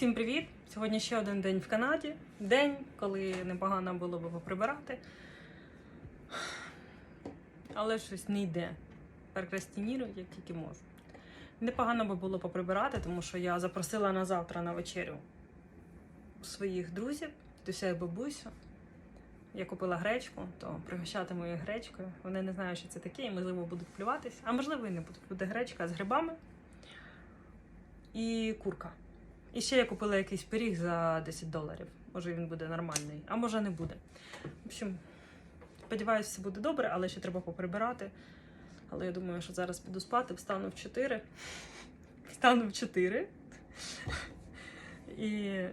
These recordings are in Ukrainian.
Всім привіт! Сьогодні ще один день в Канаді. День, коли непогано було б поприбирати. Але щось не йде. Перекрастінірую, як тільки можу. Непогано би було поприбирати, тому що я запросила на завтра на вечерю своїх друзів, дідуся і бабусю. Я купила гречку, то пригощатиму їх гречкою. Вони не знають, що це таке, і можливо будуть плюватись. А можливо, і не будуть. Буде гречка з грибами і курка. І ще я купила якийсь пиріг за 10 доларів. Може він буде нормальний, а може не буде. В общем, сподіваюся, все буде добре, але ще треба поприбирати. Але я думаю, що зараз піду спати, встану в 4. Встану в 4. І,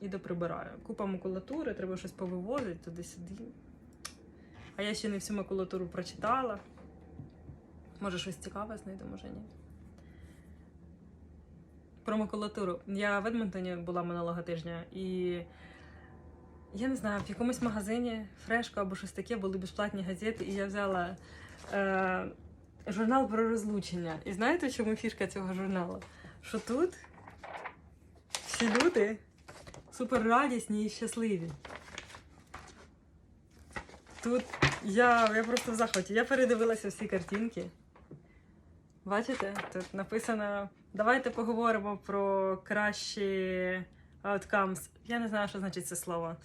і доприбираю. Купа макулатури, треба щось повивозити туди-сюди. А я ще не всю макулатуру прочитала. Може, щось цікаве знайду, може ні. Про макулатуру. Я в Едмонтоні була минулого тижня, і я не знаю, в якомусь магазині фрешко або щось таке були безплатні газети, і я взяла е, журнал про розлучення. І знаєте, чому фішка цього журналу? Що тут всі люди супер радісні і щасливі. Тут я, я просто в захваті. Я передивилася всі картинки. Бачите, тут написано: давайте поговоримо про кращі outcomes. Я не знаю, що значить це слово.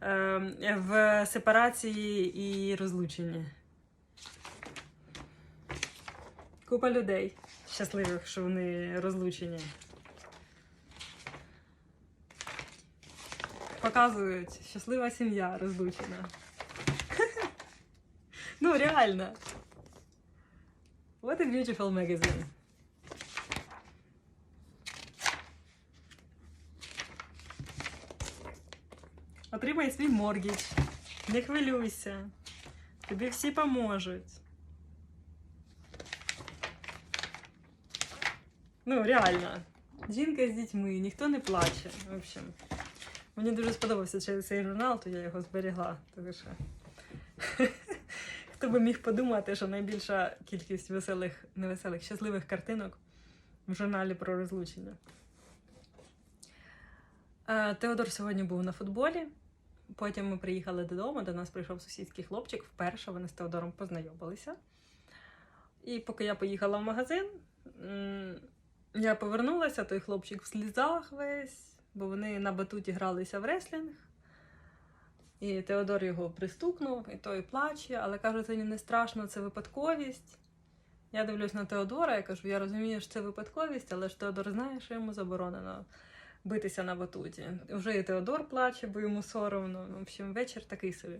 Ем, в сепарації і розлученні. Купа людей щасливих, що вони розлучені. Показують щаслива сім'я розлучена. Ну, реально. What a beautiful magazine. Отримай свій моргідж. Не хвилюйся. Тобі всі поможуть. Ну, реально. Жінка з дітьми, ніхто не плаче. В общем, мені дуже сподобався цей- журнал, то я його зберігла. Тому що... Хто би міг подумати, що найбільша кількість веселих, невеселих, щасливих картинок в журналі про розлучення. Е, Теодор сьогодні був на футболі. Потім ми приїхали додому, до нас прийшов сусідський хлопчик. Вперше вони з Теодором познайомилися. І поки я поїхала в магазин, я повернулася, той хлопчик в слізах весь, бо вони на батуті гралися в реслінг. І Теодор його пристукнув, і той плаче, але каже, це не страшно, це випадковість. Я дивлюсь на Теодора і кажу, я розумію, що це випадковість, але ж Теодор знає, що йому заборонено битися на батуті. Вже і Теодор плаче, бо йому соромно. В общем, вечір такий собі.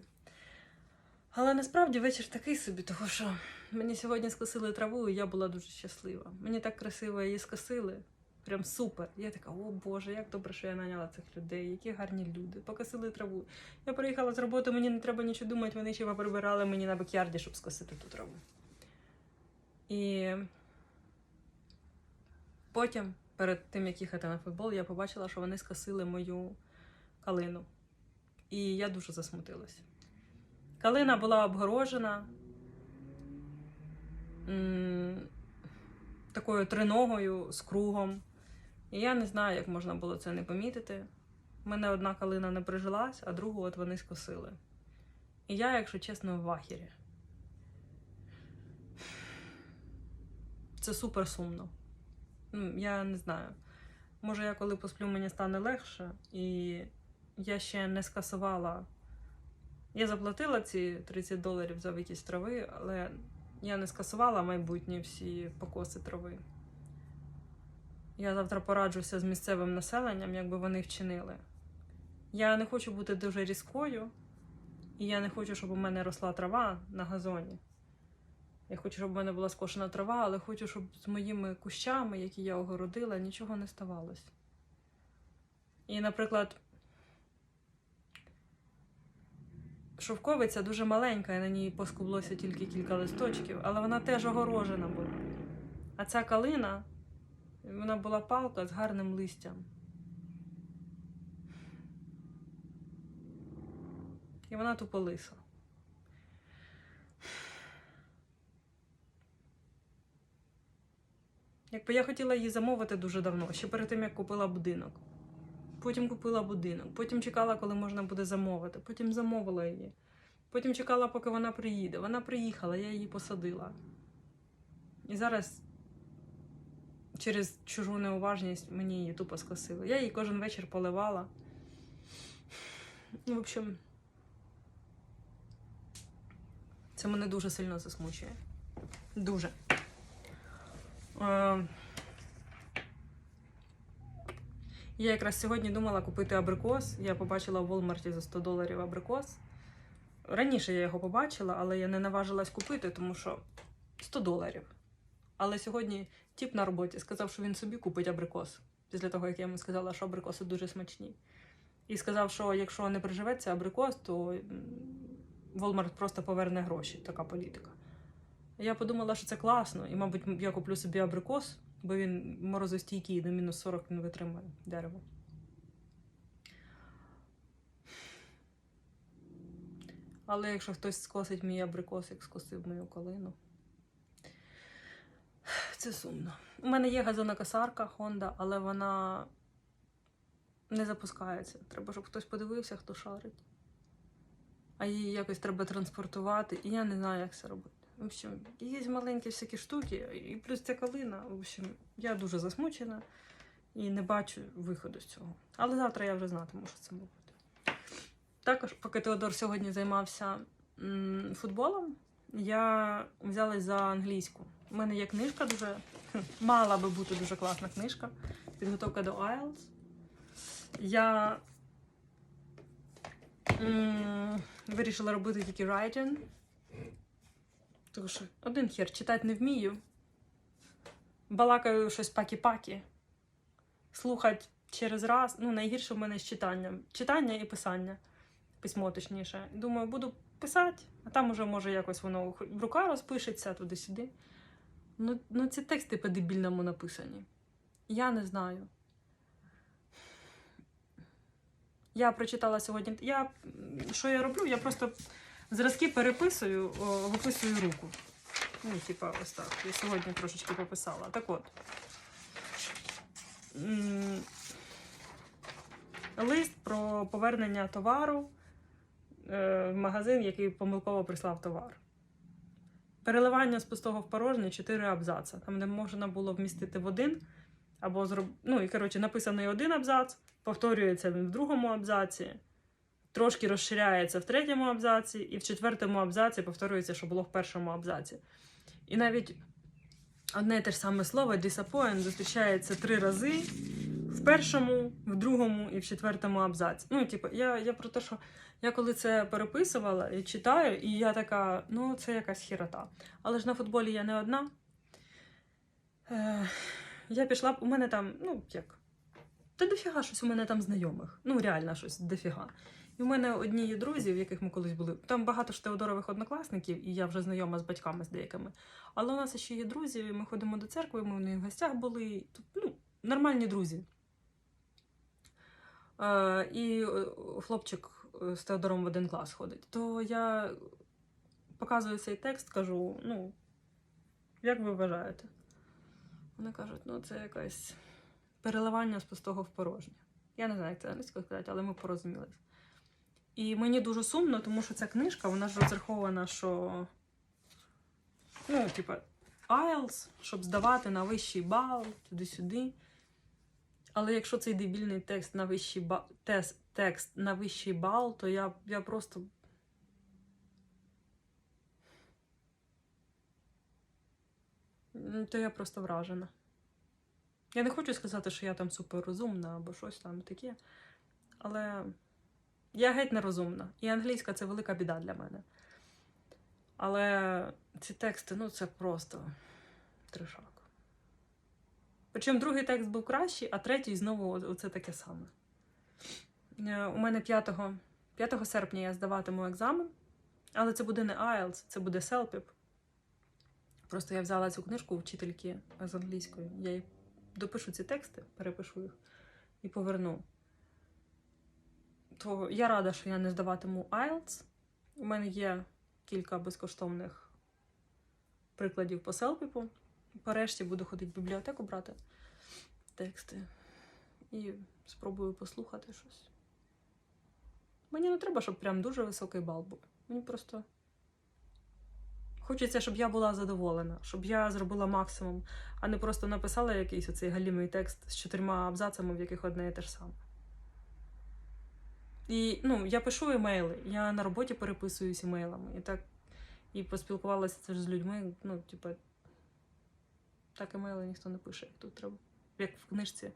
Але насправді вечір такий собі, тому що мені сьогодні скосили траву, і я була дуже щаслива. Мені так красиво її скосили. Прям супер. Я така, о Боже, як добре, що я наняла цих людей, які гарні люди, покосили траву. Я приїхала з роботи, мені не треба нічого думати, вони ще прибирали мені на бекярді, щоб скосити ту траву. І потім, перед тим, як їхати на футбол, я побачила, що вони скосили мою калину. І я дуже засмутилася. Калина була обгорожена такою триногою з кругом. І я не знаю, як можна було це не помітити. У мене одна калина не прижилась, а другу от вони скосили. І я, якщо чесно, в вахірі. Це супер сумно. Ну, Я не знаю. Може, я коли посплю, мені стане легше, і я ще не скасувала. Я заплатила ці 30 доларів за викість трави, але я не скасувала майбутні всі покоси трави. Я завтра пораджуся з місцевим населенням, як би вони вчинили. Я не хочу бути дуже різкою, і я не хочу, щоб у мене росла трава на газоні. Я хочу, щоб у мене була скошена трава, але хочу, щоб з моїми кущами, які я огородила, нічого не ставалось. І, наприклад, шовковиця дуже маленька, і на ній поскублося тільки кілька листочків, але вона теж огорожена була. А ця калина, вона була палка з гарним листям. І вона тупо лиса. Якби я хотіла її замовити дуже давно, ще перед тим, як купила будинок. Потім купила будинок, потім чекала, коли можна буде замовити, потім замовила її. Потім чекала, поки вона приїде. Вона приїхала, я її посадила. І зараз через чужу неуважність мені її тупо скосили. Я її кожен вечір поливала. Ну, в общем, це мене дуже сильно засмучує. Дуже. Е, Я якраз сьогодні думала купити абрикос. Я побачила в Волмарті за 100 доларів абрикос. Раніше я його побачила, але я не наважилась купити, тому що 100 доларів. Але сьогодні тіп на роботі сказав, що він собі купить абрикос. Після того, як я йому сказала, що абрикоси дуже смачні. І сказав, що якщо не приживеться абрикос, то Walmart просто поверне гроші. Така політика. Я подумала, що це класно, і, мабуть, я куплю собі абрикос, бо він морозостійкий, до мінус 40 не витримує дерево. Але якщо хтось скосить мій абрикос, як скосив мою калину, це сумно. У мене є газонокосарка Honda, але вона не запускається. Треба, щоб хтось подивився, хто шарить. А її якось треба транспортувати, і я не знаю, як це робити. В общем, є маленькі всякі штуки, і плюс ця калина. В общем, я дуже засмучена і не бачу виходу з цього. Але завтра я вже знатиму, що це буде. Також, поки Теодор сьогодні займався м, футболом, я взялась за англійську. У мене є книжка дуже мала би бути дуже класна книжка. Підготовка до IELTS. Я м, вирішила робити тільки writing. Тому що один хер читати не вмію. Балакаю щось пакі-пакі. Слухати через раз. Ну, найгірше в мене з читанням. Читання і писання. Письмо, точніше. Думаю, буду писати, а там уже може якось воно рука розпишеться туди-сюди. Ну, ну ці тексти по-дебільному написані. Я не знаю. Я прочитала сьогодні. Я, що я роблю? Я просто зразки переписую, виписую руку. Ну, типа, ось так. Я сьогодні трошечки пописала. Так от. Лист про повернення товару в магазин, який помилково прислав товар. Переливання з пустого в порожнє 4 абзаца. Там, де можна було вмістити в один, або зроб... ну, і коротше, написаний один абзац, повторюється в другому абзаці, трошки розширяється в третьому абзаці, і в четвертому абзаці повторюється, що було в першому абзаці. І навіть одне і те ж саме слово disappoint зустрічається три рази в першому, в другому і в четвертому абзаці. Ну, типу, я, я про те, що я коли це переписувала і читаю, і я така, ну, це якась хірота. Але ж на футболі я не одна. Е, я пішла, у мене там, ну, як. Та дофіга щось у мене там знайомих. Ну, реально щось дофіга. І в мене одні є друзі, в яких ми колись були. Там багато ж Теодорових однокласників, і я вже знайома з батьками з деякими. Але у нас ще є друзі, ми ходимо до церкви, ми в них в гостях були. Ну, нормальні друзі. Е, і е, хлопчик е, з Теодором в один клас ходить. То я показую цей текст, кажу: ну, як ви вважаєте? Вони кажуть, ну це якесь переливання з пустого в порожнє. Я не знаю, як це англійською сказати, але ми порозумілись. І мені дуже сумно, тому що ця книжка, вона ж розрахована, що. Ну, типа, IELTS, щоб здавати на вищий бал, туди-сюди. Але якщо цей дебільний текст на вищий бал, тест, текст на вищий бал, то я, я просто. То я просто вражена. Я не хочу сказати, що я там суперрозумна або щось там таке. Але я геть нерозумна. І англійська це велика біда для мене. Але ці тексти, ну це просто трешак. Причому другий текст був кращий, а третій знову оце таке саме. Е, У мене 5, 5 серпня я здаватиму екзамен, але це буде не IELTS, це буде CELPIP. Просто я взяла цю книжку вчительки з англійської. Я їй допишу ці тексти, перепишу їх і поверну. То я рада, що я не здаватиму IELTS. У мене є кілька безкоштовних прикладів по селпіпу. Порешті буду ходити в бібліотеку брати тексти. і спробую послухати щось. Мені не треба, щоб прям дуже високий бал був. Мені просто хочеться, щоб я була задоволена, щоб я зробила максимум, а не просто написала якийсь оцей галімий текст з чотирма абзацами, в яких одне і те ж саме. І ну, я пишу емейли, я на роботі переписуюсь емейлами. І так і поспілкувалася теж з людьми. Ну, типу, так емейли ніхто не пише, як тут треба. Як в книжці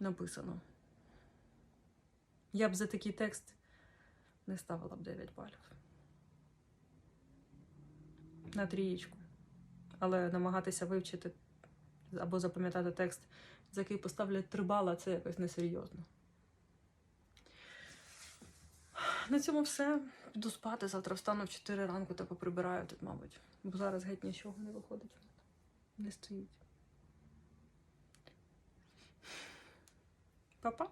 написано. Я б за такий текст не ставила б 9 балів. На трієчку. Але намагатися вивчити або запам'ятати текст, за який поставлять 3 бала, це якось несерйозно. На цьому все. Піду спати. Завтра встану в 4 ранку та поприбираю тут, мабуть. Бо зараз геть нічого не виходить. Не стоїть. Па-па.